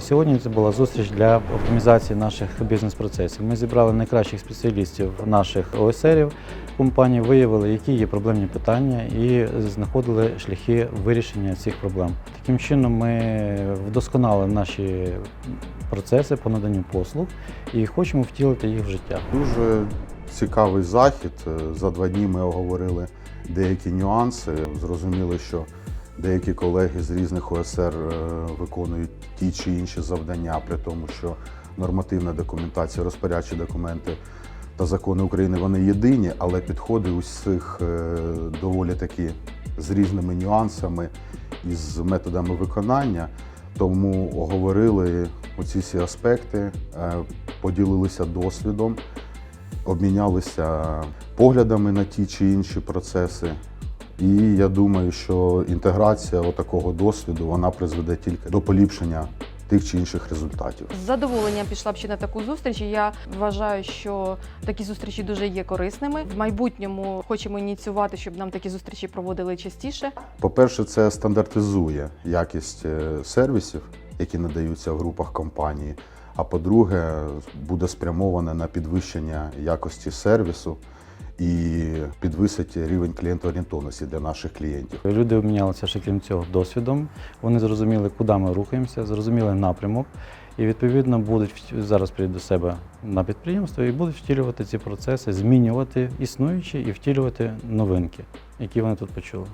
Сьогодні це була зустріч для оптимізації наших бізнес-процесів. Ми зібрали найкращих спеціалістів наших ОСРів компанії, виявили, які є проблемні питання, і знаходили шляхи вирішення цих проблем. Таким чином, ми вдосконалили наші процеси по наданню послуг і хочемо втілити їх в життя. Дуже цікавий захід. Е, За два дні ми оговорили деякі нюанси. Зрозуміли, що деякі колеги з різних ОСР е, виконують ті чи інші завдання, при тому, що нормативна документація, розпорядчі документи та закони України вони єдині, але підходи усіх е, доволі такі з різними нюансами і з методами виконання. Тому оговорили оці всі аспекти, е, поділилися досвідом, обмінялися поглядами на ті чи інші процеси. І я думаю, що інтеграція такого досвіду вона призведе тільки до поліпшення тих чи інших результатів. З задоволенням пішла б ще на таку зустріч. Я вважаю, що такі зустрічі дуже є корисними. В майбутньому хочемо ініціювати, щоб нам такі зустрічі проводили частіше. По-перше, це стандартизує якість е, сервісів, які надаються в групах компанії. А по-друге, буде спрямоване на підвищення якості сервісу і підвисить рівень клієнтоорієнтованості для наших клієнтів. Люди обмінялися ще крім цього досвідом. Вони зрозуміли, куди ми рухаємося, зрозуміли напрямок, і відповідно будуть зараз прийдуть до себе на підприємство і будуть втілювати ці процеси, змінювати існуючі і втілювати новинки, які вони тут почули.